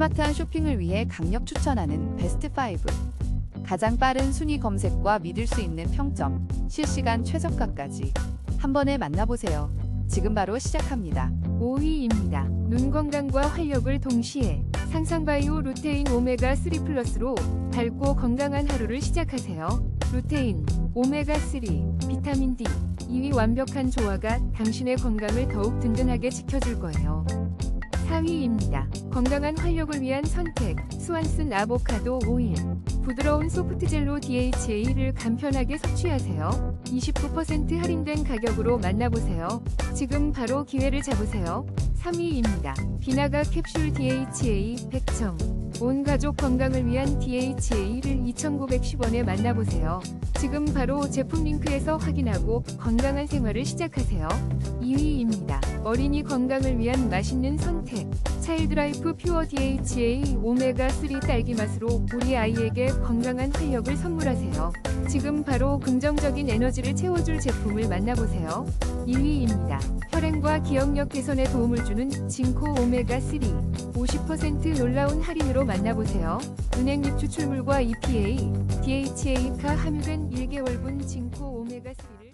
스마트한 쇼핑을 위해 강력 추천하는 베스트 5. 가장 빠른 순위 검색과 믿을 수 있는 평점, 실시간 최저가까지 한 번에 만나보세요. 지금 바로 시작합니다. 5위입니다. 눈 건강과 활력을 동시에 상상바이오 루테인 오메가 3 플러스로 밝고 건강한 하루를 시작하세요. 루테인, 오메가 3, 비타민 D, 이위 완벽한 조화가 당신의 건강을 더욱 든든하게 지켜줄 거예요. 4위입니다. 건강한 활력을 위한 선택, 스완슨 아보카도 오일. 부드러운 소프트젤로 DHA를 간편하게 섭취하세요. 29% 할인된 가격으로 만나보세요. 지금 바로 기회를 잡으세요. 3위입니다. 비나가 캡슐 DHA 100정. 온 가족 건강을 위한 DHA를 2,910원에 만나보세요. 지금 바로 제품 링크에서 확인하고 건강한 생활을 시작하세요. 2위입니다. 어린이 건강을 위한 맛있는 선택. 차일드라이프 퓨어 DHA 오메가 3 딸기 맛으로 우리 아이에게 건강한 활력을 선물하세요. 지금 바로 긍정적인 에너지를 채워줄 제품을 만나보세요. 2위입니다. 혈행과 기억력 개선에 도움을 주는 징코 오메가 3. 50% 놀라운 할인으로 만나보세요. 은행잎 추출물과 EPA, DHA가 함유된 1개월분 징코 오메가 3.